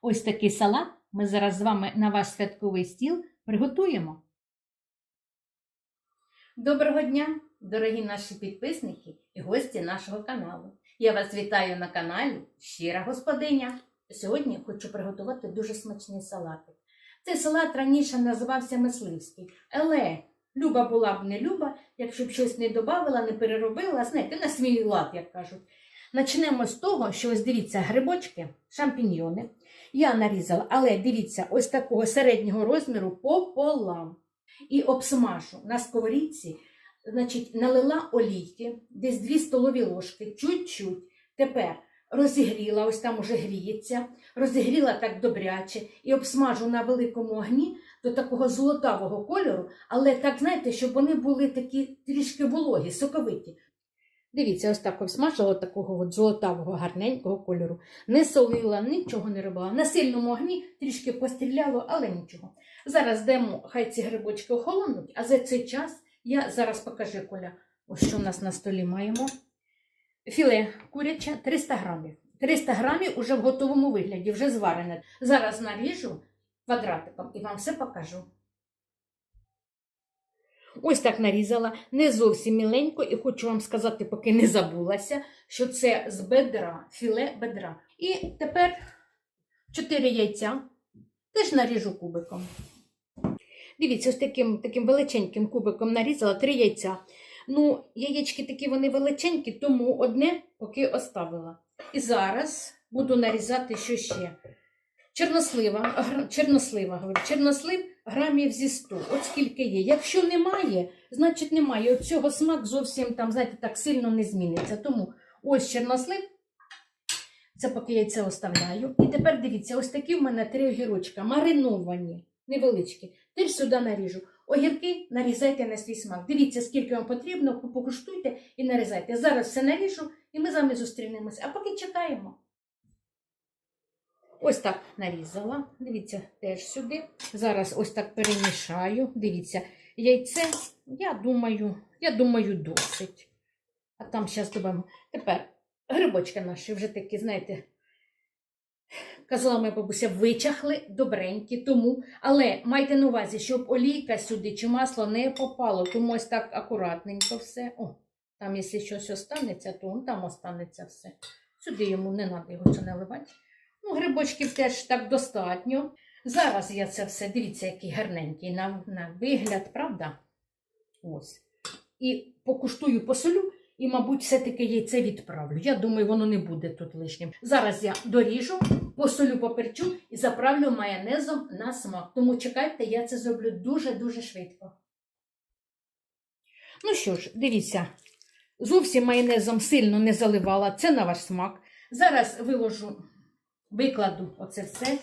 Ось такий салат ми зараз з вами на ваш святковий стіл приготуємо. Доброго дня, дорогі наші підписники і гості нашого каналу. Я вас вітаю на каналі Щира Господиня. Сьогодні хочу приготувати дуже смачний салатик. Цей салат раніше називався мисливський, але люба була б не люба, якщо б щось не додавала, не переробила, знаєте, на свій лад, як кажуть. Почнемо з того, що ось дивіться, грибочки, шампіньйони. Я нарізала, але дивіться, ось такого середнього розміру пополам. І обсмажу на сковорідці, значить, налила олійки, десь 2 столові ложки, чуть-чуть. Тепер розігріла, ось там уже гріється, розігріла так добряче і обсмажу на великому огні до такого золотавого кольору, але так, знаєте, щоб вони були такі трішки вологі, соковиті. Дивіться, ось так обсмажила такого от золотавого, гарненького кольору. Не солила, нічого не робила. На сильному огні трішки постріляло, але нічого. Зараз дамо, хай ці грибочки охолонуть, а за цей час я зараз покажу, Коля, ось що в нас на столі маємо. Філе куряче 300 грамів. 300 грамів уже в готовому вигляді, вже зварене. Зараз наріжу квадратиком і вам все покажу. Ось так нарізала, не зовсім міленько, і хочу вам сказати, поки не забулася, що це з бедра, філе бедра. І тепер 4 яйця теж наріжу кубиком. Дивіться, ось таким, таким величеньким кубиком нарізала 3 яйця. Ну, яєчки такі вони величенькі, тому одне поки оставила. І зараз буду нарізати що ще. Чорнослива, чорнослива, говорю, чорнослив грамів зі 100, от скільки є. Якщо немає, значить немає. От цього смак зовсім там, знаєте, так сильно не зміниться. Тому ось чорнослив, це поки я це оставляю. І тепер дивіться, ось такі в мене три огірочка, мариновані, невеличкі. Теж сюди наріжу. Огірки нарізайте на свій смак. Дивіться, скільки вам потрібно, покуштуйте і нарізайте. Зараз все наріжу, і ми з вами зустрінемося. А поки чекаємо. Ось так нарізала. Дивіться, теж сюди. Зараз ось так перемішаю. Дивіться, яйце, я думаю, я думаю, досить. А там зараз додамо. Тепер грибочки наші вже такі, знаєте, казала моя бабуся, вичахли добренькі, тому. Але майте на увазі, щоб олійка сюди чи масло не попало, тому ось так акуратненько все. О, там, якщо щось останеться, то там останеться все. Сюди йому не треба його це наливати. Ну, грибочків теж так достатньо. Зараз я це все, дивіться, який гарненький на, на вигляд, правда? Ось. І покуштую посолю, і, мабуть, все-таки яйце відправлю. Я думаю, воно не буде тут лишнім. Зараз я доріжу, посолю поперчу і заправлю майонезом на смак. Тому чекайте, я це зроблю дуже-дуже швидко. Ну що ж, дивіться, зовсім майонезом сильно не заливала, це на ваш смак. Зараз виложу, викладу оце все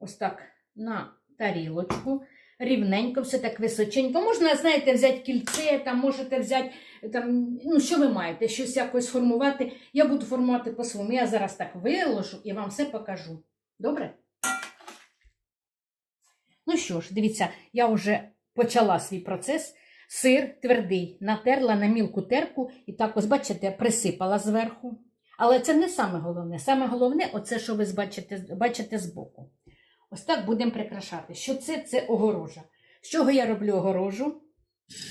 ось так на тарілочку. Рівненько, все так височенько. Можна, знаєте, взяти кільце, там можете взяти, там, ну, що ви маєте, щось якось формувати. Я буду формувати по-своєму. Я зараз так виложу і вам все покажу. Добре? Ну що ж, дивіться, я вже почала свій процес. Сир твердий, натерла на мілку терку і так ось, бачите, присипала зверху. Але це не саме головне. Саме головне, оце, що ви бачите, бачите збоку. Ось так будемо прикрашати. Що це? Це огорожа. З чого я роблю огорожу?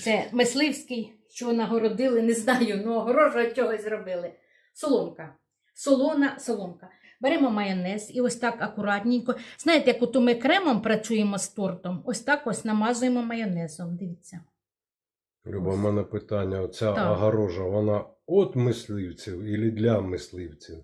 Це мисливський, що нагородили, не знаю, ну огорожу чогось зробили. Соломка. Солона соломка. Беремо майонез і ось так акуратненько. Знаєте, як от ми кремом працюємо з тортом, ось так ось намазуємо майонезом. Дивіться. Люба, в мене питання: оця Так. огорожа, вона от мисливців і для мисливців?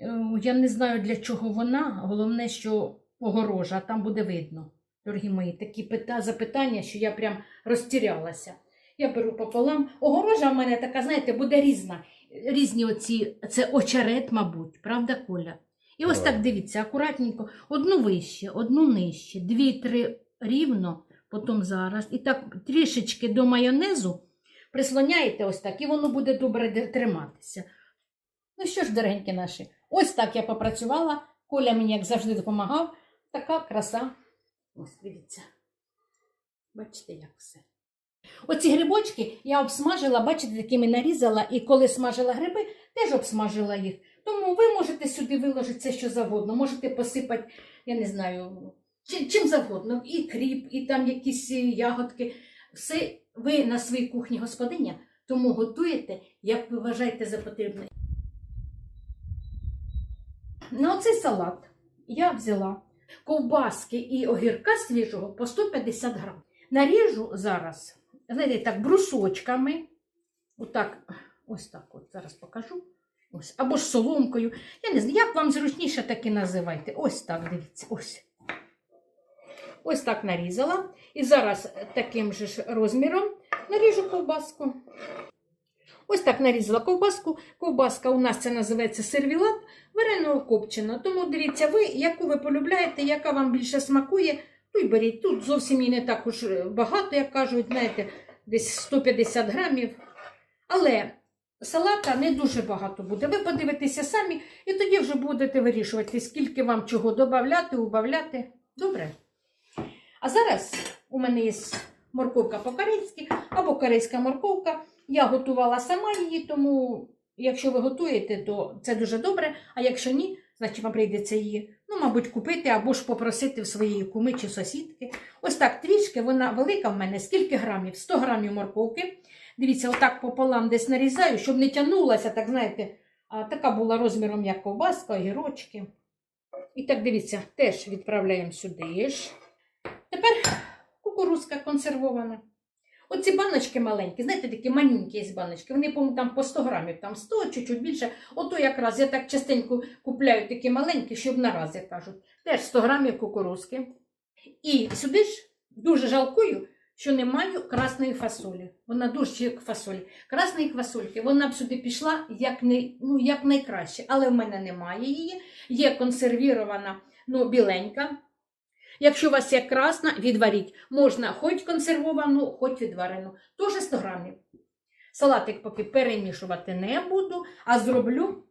Е, Я не знаю, для чого вона. Головне, що огорожа, а там буде видно. Дорогі мої, такі пита, запитання, що я прям розтірялася. Я беру пополам. Огорожа в мене така, знаєте, буде різна. Різні оці, це очерет, мабуть, правда, Коля? І ось Так. так дивіться, акуратненько, одну вище, одну нижче, дві-три рівно, потім зараз. І так трішечки до майонезу прислоняєте ось так, і воно буде добре триматися. Ну що ж, дорогенькі наші, ось так я попрацювала. Коля мені, як завжди, допомагав. Така краса. Ось, дивіться. Бачите, як все. Оці грибочки я обсмажила, бачите, такими нарізала, і коли смажила гриби, теж обсмажила їх. Тому ви можете сюди виложити все, що завгодно. Можете посипати, я не знаю, чим, завгодно, і кріп, і там якісь е, ягодки. Все ви на своїй кухні господиня, тому готуєте, як ви вважаєте за потрібне. На оцей салат я взяла ковбаски і огірка свіжого по 150 грам. Наріжу зараз, знаєте, так, брусочками. Отак, ось так от зараз покажу. Ось, або ж соломкою. Я не знаю, як вам зручніше, так і називайте. Ось так, дивіться, ось. Ось так нарізала. І зараз таким же ж розміром наріжу ковбаску. Ось так нарізала ковбаску. Ковбаска у нас це називається сервілат вареного копчена. Тому дивіться, ви, яку ви полюбляєте, яка вам більше смакує, то й беріть. Тут зовсім і не так уж багато, як кажуть, знаєте, десь 150 грамів. Але салата не дуже багато буде. Ви подивитеся самі, і тоді вже будете вирішувати, скільки вам чого додати, убавляти. Добре? А зараз у мене є морковка по-корейськи або корейська морковка. Я готувала сама її, тому якщо ви готуєте, то це дуже добре. А якщо ні, значить вам прийдеться її, ну, мабуть, купити або ж попросити в своєї куми чи сусідки. Ось так трішки, вона велика в мене. Скільки грамів? 100 грамів морковки. Дивіться, отак пополам десь нарізаю, щоб не тягнулася, так знаєте, а така була розміром, як ковбаска, огірочки. І так, дивіться, теж відправляємо сюди ж. Тепер кукурузка консервована. Оці баночки маленькі, знаєте, такі манюнькі є баночки, вони, по там по 100 грамів, там 100, чуть-чуть більше. Ото якраз я так частенько купляю такі маленькі, щоб на раз, як кажуть. Теж 100 грамів кукурузки. І сюди ж дуже жалкую, що не маю красної фасолі. Вона дуже як фасолі. Красної фасольки, вона б сюди пішла як, не, ну, як найкраще, але в мене немає її. Є консервірована, ну, біленька. Якщо у вас є красна, відваріть. Можна хоч консервовану, хоч відварену. Теж 100 грамів. Салатик поки перемішувати не буду, а зроблю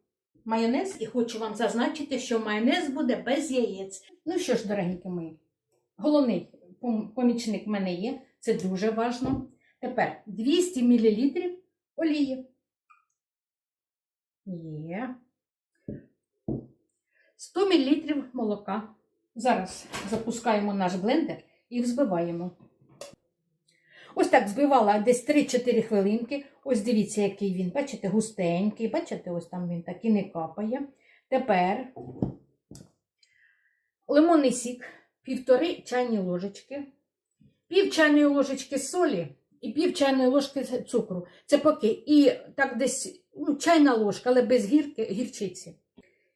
майонез і хочу вам зазначити, що майонез буде без яєць. Ну що ж, дорогенькі мої, головний помічник в мене є, це дуже важно. Тепер 200 мл олії. Є. 100 мл молока. Зараз запускаємо наш блендер і взбиваємо. Ось так збивала десь 3-4 хвилинки. Ось дивіться, який він. Бачите, густенький. Бачите, ось там він так і не капає. Тепер лимонний сік, півтори чайні ложечки, пів чайної ложечки солі і пів чайної ложки цукру. Це поки. І так десь ну, чайна ложка, але без гірки, гірчиці.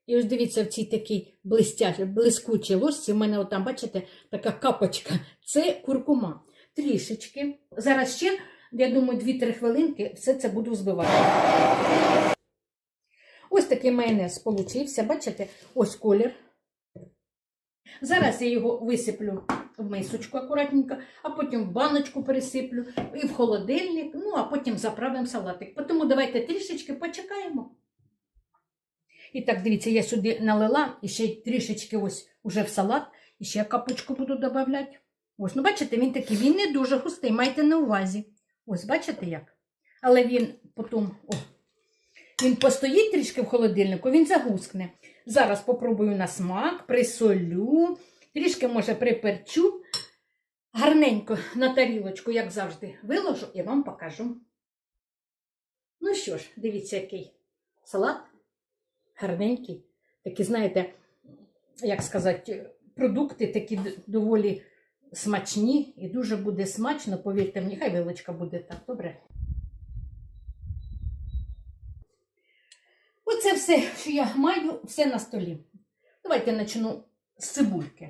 І ось дивіться, в цій такій блистячій, блискучій ложці, в мене отам, бачите, така капочка. Це куркума. Трішечки. Зараз ще, я думаю, 2-3 хвилинки все це буду збивати. Ось такий майонез получився, бачите, ось колір. Зараз я його висиплю в мисочку акуратненько, а потім в баночку пересиплю і в холодильник, ну а потім заправимо салатик. Тому давайте трішечки почекаємо. І так, дивіться, я сюди налила і ще трішечки ось уже в салат, і ще капочку буду додавати. Ось, ну бачите, він такий, він не дуже густий, майте на увазі. Ось, бачите як? Але він потім, о, він постоїть трішки в холодильнику, він загускне. Зараз попробую на смак, присолю, трішки, може, приперчу. Гарненько на тарілочку, як завжди, виложу і вам покажу. Ну що ж, дивіться, який салат гарненький. Такі, знаєте, як сказати, продукти такі доволі смачні і дуже буде смачно, повірте мені, хай вилочка буде так, добре. Оце все, що я маю, все на столі. Давайте почну з цибульки.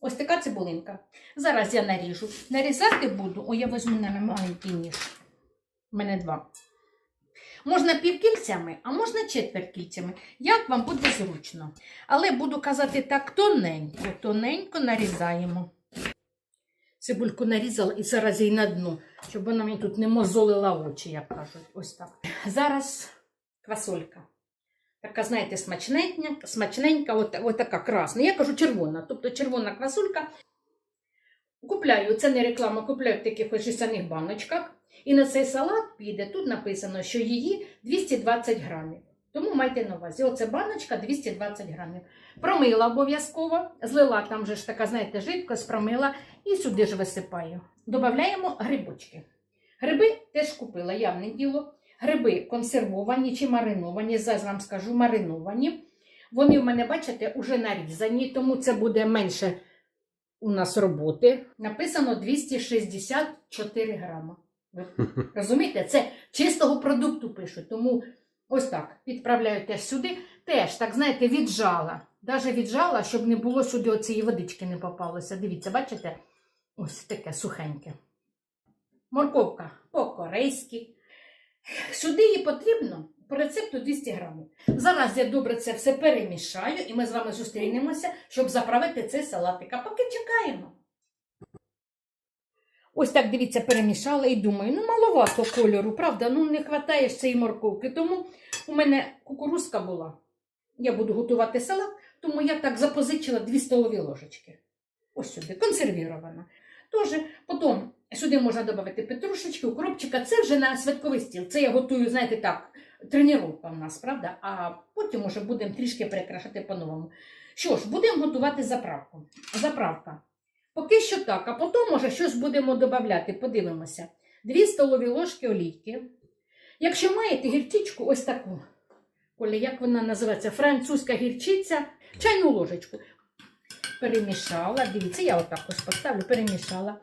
Ось така цибулинка. Зараз я наріжу. Нарізати буду, о, я візьму на маленький ніж. У мене два. Можна півкільцями, а можна четверть кільцями. Як вам буде зручно. Але буду казати так тоненько, тоненько нарізаємо. Цибульку нарізала і зараз її на дно, щоб вона мені тут не мозолила очі, як кажуть. Ось так. Зараз квасолька. Така, знаєте, смачненька, смачненька, от, от така красна. Я кажу червона, тобто червона квасолька. Купляю, це не реклама, купляю в таких ось жестяних баночках. І на цей салат піде, тут написано, що її 220 грамів. Тому майте на увазі. Оце баночка 220 грамів. Промила обов'язково, злила там же ж така, знаєте, жидкость, промила і сюди ж висипаю. Додаємо грибочки. Гриби теж купила, явне діло. Гриби консервовані чи мариновані, зараз вам скажу, мариновані. Вони в мене, бачите, вже нарізані, тому це буде менше у нас роботи. Написано 264 грама. Розумієте, це чистого продукту пишуть. Тому ось так підправляю теж сюди. Теж, так знаєте, віджала. Даже віджала, щоб не було сюди оцієї водички не попалося. Дивіться, бачите? Ось таке сухеньке. Морковка по-корейськи. Сюди їй потрібно по рецепту 200 грамів. Зараз я добре це все перемішаю, і ми з вами зустрінемося, щоб заправити цей салатик. А поки чекаємо. Ось так, дивіться, перемішала і думаю, ну маловато кольору, правда, ну не вистачає ж цієї морковки. Тому у мене кукурузка була. Я буду готувати салат, тому я так запозичила 2 столові ложечки. Ось сюди, консервірована. Тож, потім сюди можна додати петрушечки, укропчика. Це вже на святковий стіл. Це я готую, знаєте, так, тренування у нас, правда? А потім уже будемо трішки перекрашати по-новому. Що ж, будемо готувати заправку. Заправка. Поки що так, а потім, може, щось будемо додати, подивимося. Дві столові ложки олійки. Якщо маєте гірчичку, ось таку. Оля, як вона називається? Французька гірчиця, чайну ложечку. Перемішала. Дивіться, я отак ось поставлю, перемішала.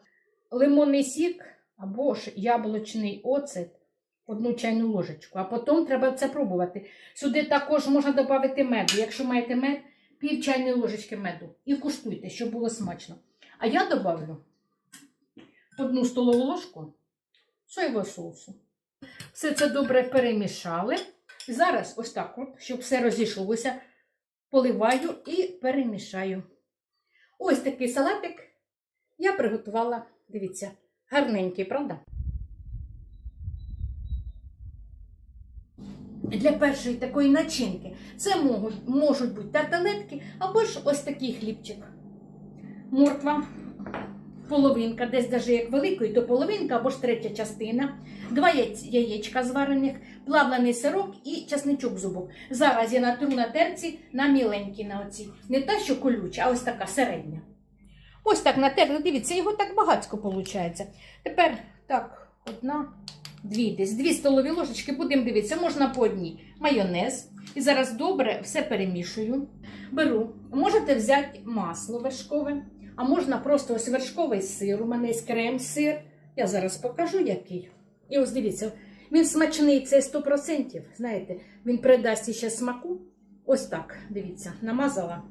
Лимонний сік або ж яблучний оцет, одну чайну ложечку. А потім треба це пробувати. Сюди також можна додати меду. Якщо маєте мед, пів чайної ложечки меду. І куштуйте, щоб було смачно. А я добавлю одну столову ложку соєвого соусу. Все це добре перемішали. Зараз ось так, щоб все розійшлося, поливаю і перемішаю. Ось такий салатик я приготувала. Дивіться, гарненький, правда? Для першої такої начинки це можуть, можуть бути тарталетки або ж ось такий хлібчик. Морква, половинка, десь даже як великої, то половинка або ж третя частина, два яєчка зварених, плавлений сирок і часничок зубок. Зараз я натру на терці на міленькі на оці. Не та, що колюча, а ось така середня. Ось так натерли, дивіться, його так багатько виходить. Тепер так, одна, дві десь, дві столові ложечки, будемо дивитися, можна по одній. Майонез. І зараз добре все перемішую. Беру. Можете взяти масло вершкове, а можна просто ось вершковий сир. У мене є крем-сир. Я зараз покажу який. І ось дивіться, він смачний, це 100%. Знаєте, він придасть ще смаку. Ось так, дивіться, намазала.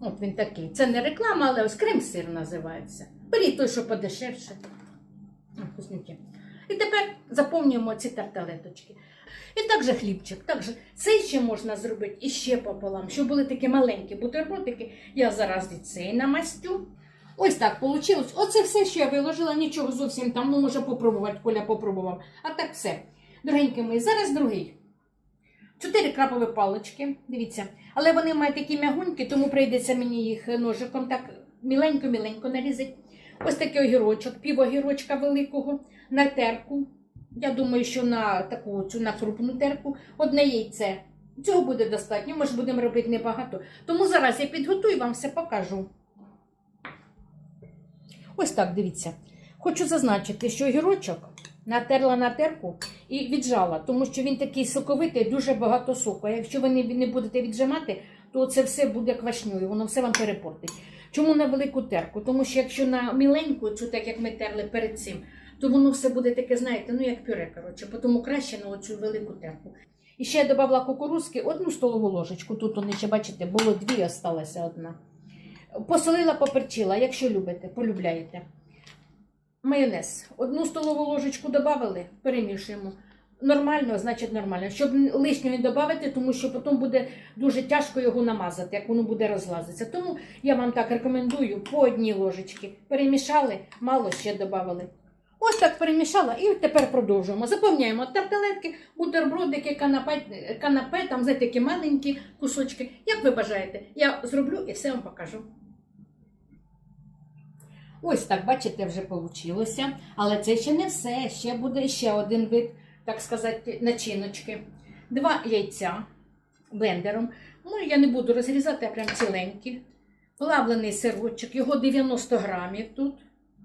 От він такий. Це не реклама, але ось крем-сир називається. Беріть той, що подешевше. Вкусненький. І тепер заповнюємо ці тарталеточки. І також хлібчик. Також це ще можна зробити і ще пополам, щоб були такі маленькі бутербродики. Я зараз і цей намастю. Ось так вийшло. Оце все, що я виложила, нічого зовсім там, ну може попробувати, Коля попробував. А так все. Дорогенькі мої, зараз другий. Чотири крапові палички, дивіться. Але вони мають такі м'ягунькі, тому прийдеться мені їх ножиком так міленько-міленько нарізати. Ось такий огірочок, пів огірочка великого на терку. Я думаю, що на таку цю на крупну терку одне яйце. Цього буде достатньо, ми ж будемо робити небагато. Тому зараз я підготую вам все покажу. Ось так, дивіться. Хочу зазначити, що огірочок натерла на терку і віджала, тому що він такий соковитий, дуже багато соку. А якщо ви не будете віджимати, то це все буде квашньою, воно все вам перепортить. Чому на велику терку? Тому що якщо на міленьку, цю так як ми терли перед цим, то воно все буде таке, знаєте, ну як пюре, коротше, тому краще на оцю велику терку. І ще я додала кукурузки одну столову ложечку. Тут вони ще, бачите, було дві, осталася одна. Посолила, поперчила, якщо любите, полюбляєте. Майонез. Одну столову ложечку додали, перемішуємо. Нормально, значить нормально. Щоб лишнього не додати, тому що потім буде дуже тяжко його намазати, як воно буде розлазитися. Тому я вам так рекомендую по одній ложечці. Перемішали, мало ще додали. Ось так перемішала і тепер продовжуємо. Заповняємо тарталетки, бутербродики, канапе, канапе, там знаєте, такі маленькі кусочки. Як ви бажаєте, я зроблю і все вам покажу. Ось так, бачите, вже вийшло. Але це ще не все. Ще буде ще один вид, так сказати, начиночки. два яйця блендером. Ну, я не буду розрізати, а прям ціленькі. Плавлений сирочок, його 90 грамів тут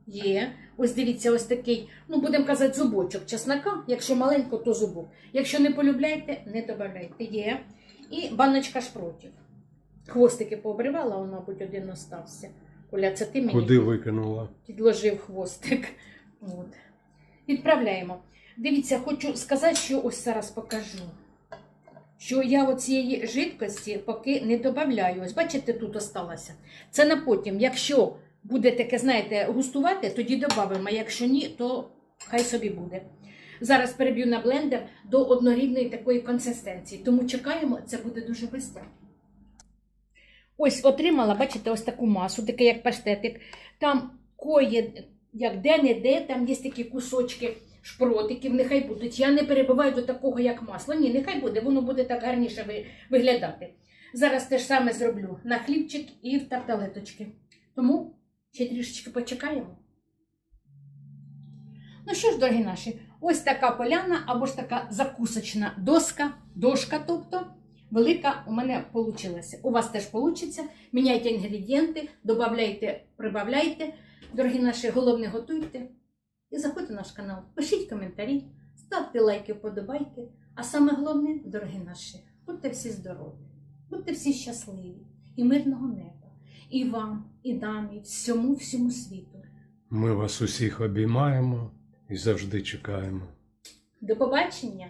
є. Ось дивіться, ось такий, ну будемо казати, зубочок чеснока. Якщо маленько, то зубок. Якщо не полюбляєте, не додавайте. Є. І баночка шпротів. Хвостики пообривала, он, мабуть, один остався. Оля, це ти мені Куди викинула? підложив хвостик. От. Відправляємо. Дивіться, хочу сказати, що ось зараз покажу. Що я оцієї жидкості поки не додаю. Ось бачите, тут осталося. Це на потім. Якщо буде таке, знаєте, густувати, тоді додамо. А якщо ні, то хай собі буде. Зараз переб'ю на блендер до однорідної такої консистенції. Тому чекаємо, це буде дуже швидко. Ось отримала, бачите, ось таку масу, таке як паштетик. Там кое, як де-не-де, там є такі кусочки шпротиків, нехай будуть. Я не перебиваю до такого, як масло. Ні, нехай буде, воно буде так гарніше ви- виглядати. Зараз те ж саме зроблю на хлібчик і в тарталеточки. Тому ще трішечки почекаємо. Ну що ж, дорогі наші, ось така поляна або ж така закусочна доска, дошка, тобто велика у мене вийшла. У вас теж вийде. Міняйте інгредієнти, додавайте, прибавляйте. Дорогі наші, головне готуйте. І заходьте на наш канал, пишіть коментарі, ставте лайки, вподобайки. А саме головне, дорогі наші, будьте всі здорові, будьте всі щасливі і мирного неба. І вам, і нам, і всьому, всьому світу. Ми вас усіх обіймаємо і завжди чекаємо. До побачення!